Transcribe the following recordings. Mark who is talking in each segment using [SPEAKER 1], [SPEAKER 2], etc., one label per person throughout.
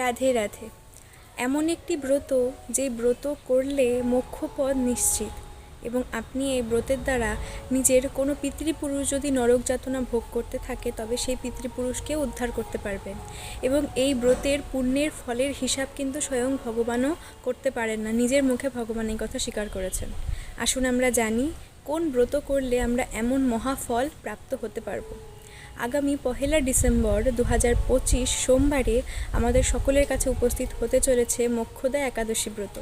[SPEAKER 1] রাধে রাধে। এমন একটি ব্রত যে ব্রত করলে মোক্ষপদ নিশ্চিত এবং আপনি এই ব্রতের দ্বারা নিজের কোনো পিতৃপুরুষ যদি নরক যাতনা ভোগ করতে থাকে, তবে সেই পিতৃপুরুষকে উদ্ধার করতে পারবেন এবং এই ব্রতের পুণ্যের ফলের হিসাব কিন্তু স্বয়ং ভগবানও করতে পারেন না, নিজের মুখে ভগবান এই কথা স্বীকার করেছেন। আসুন আমরা জানি কোন ব্রত করলে আমরা এমন মহাফল প্রাপ্ত হতে পারব। আগামী পহেলা ডিসেম্বর দু হাজার পঁচিশ সোমবারে আমাদের সকলের কাছে উপস্থিত হতে চলেছে মোক্ষদা একাদশী ব্রত।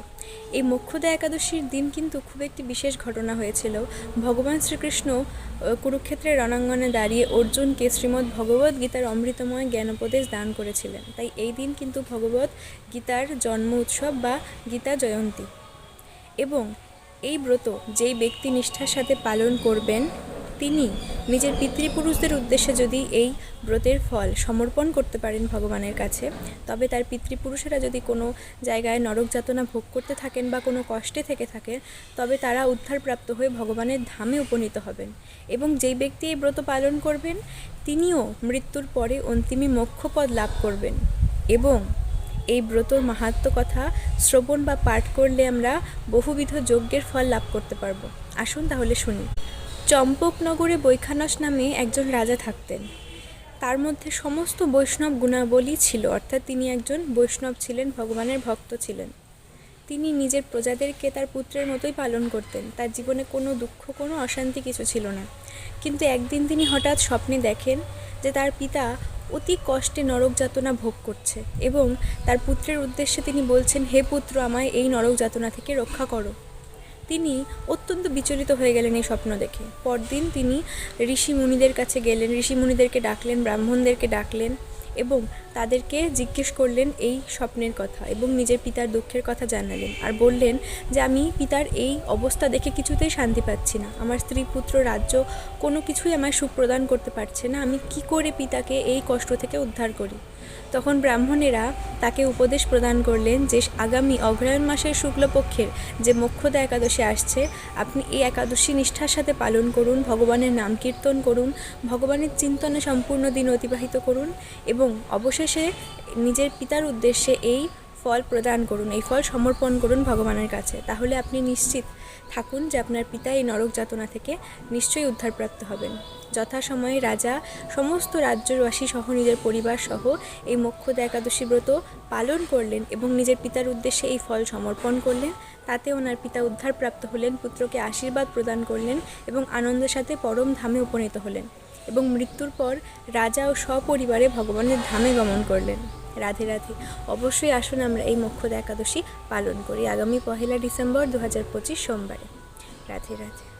[SPEAKER 1] এই মোক্ষদা একাদশীর দিন কিন্তু খুব একটি বিশেষ ঘটনা হয়েছিল। ভগবান শ্রীকৃষ্ণ কুরুক্ষেত্রের রণাঙ্গনে দাঁড়িয়ে অর্জুনকে শ্রীমদ্ ভগবদ্ গীতার অমৃতময় জ্ঞানোপদেশ দান করেছিলেন। তাই এই দিন কিন্তু ভগবদ্ গীতার জন্ম উৎসব বা গীতা জয়ন্তী। এবং এই ব্রত যেই ব্যক্তি নিষ্ঠার সাথে পালন করবেন তিনি নিজের পিতৃপুরুষদের উদ্দেশ্যে যদি এই ব্রতের ফল সমর্পণ করতে পারেন ভগবানের কাছে, তবে তার পিতৃপুরুষেরা যদি কোনো জায়গায় নরক যাতনা ভোগ করতে থাকেন বা কোনো কষ্টে থেকে থাকেন, তবে তারা উদ্ধারপ্রাপ্ত হয়ে ভগবানের ধামে উপনীত হবেন এবং যেই ব্যক্তি এই ব্রত পালন করবেন, তিনিও মৃত্যুর পরে অন্তিমী মোক্ষপদ লাভ করবেন এবং এই ব্রতর মাহাত্ম কথা শ্রবণ বা পাঠ করলে আমরা বহুবিধ যজ্ঞের ফল লাভ করতে পারব। আসুন তাহলে শুনি। চম্পকনগরে বৈখানস নামে একজন রাজা থাকতেন। তার মধ্যে সমস্ত বৈষ্ণব গুণাবলী ছিল, অর্থাৎ তিনি একজন বৈষ্ণব ছিলেন, ভগবানের ভক্ত ছিলেন। তিনি নিজের প্রজাদেরকে তার পুত্রের মতোই পালন করতেন। তার জীবনে কোনো দুঃখ, কোনো অশান্তি কিছু ছিল না। কিন্তু একদিন তিনি হঠাৎ স্বপ্নে দেখেন যে তার পিতা অতি কষ্টে নরক যাতনা ভোগ করছে এবং তার পুত্রের উদ্দেশ্যে তিনি বলছেন, হে পুত্র, আমায় এই নরক যাতনা থেকে রক্ষা করো। তিনি অত্যন্ত বিচলিত হয়ে গেলেন এই স্বপ্ন দেখে। পরদিন তিনি ঋষি মুনিদের কাছে গেলেন। ঋষি মুনিদেরকে ডাকলেন, ব্রাহ্মণদেরকে ডাকলেন এবং তাদেরকে জিজ্ঞেস করলেন এই স্বপ্নের কথা এবং নিজের পিতার দুঃখের কথা জানালেন আর বললেন যে, আমি পিতার এই অবস্থা দেখে কিছুতেই শান্তি পাচ্ছি না। আমার স্ত্রী, পুত্র, রাজ্য কোনো কিছুই আমায় সুখ প্রদান করতে পারছে না। আমি কি করে পিতাকে এই কষ্ট থেকে উদ্ধার করি? তখন ব্রাহ্মণেরা তাকে উপদেশ প্রদান করলেন যে, আগামী অগ্রহায়ণ মাসের শুক্লপক্ষের যে মোক্ষদা একাদশী আসছে, আপনি এই একাদশী নিষ্ঠার সাথে পালন করুন, ভগবানের নাম কীর্তন করুন, ভগবানের চিন্তনে সম্পূর্ণ দিন অতিবাহিত করুন এবং অবশেষে নিজের পিতার উদ্দেশ্যে এই ফল প্রদান করুন, এই ফল সমর্পণ করুন ভগবানের কাছে। তাহলে আপনি নিশ্চিত থাকুন যে আপনার পিতা এই নরক যাতনা থেকে নিশ্চয়ই উদ্ধারপ্রাপ্ত হবেন। যথাসময়ে রাজা সমস্ত রাজ্যবাসী সহ নিজের পরিবার সহ এই মোক্ষদা একাদশী ব্রত পালন করলেন এবং নিজের পিতার উদ্দেশ্যে এই ফল সমর্পণ করলেন। তাতে ওনার পিতা উদ্ধারপ্রাপ্ত হলেন, পুত্রকে আশীর্বাদ প্রদান করলেন এবং আনন্দের সাথে পরম ধামে উপনীত হলেন। এবং মৃত্যুর পর রাজা ও সপরিবারে ভগবানের ধামে গমন করলেন। রাধে রাধে। অবশ্যই আসুন আমরা এই মোক্ষদা একাদশী পালন করি আগামী পহেলা ডিসেম্বর দু হাজার পঁচিশ সোমবারে। রাধে রাধে।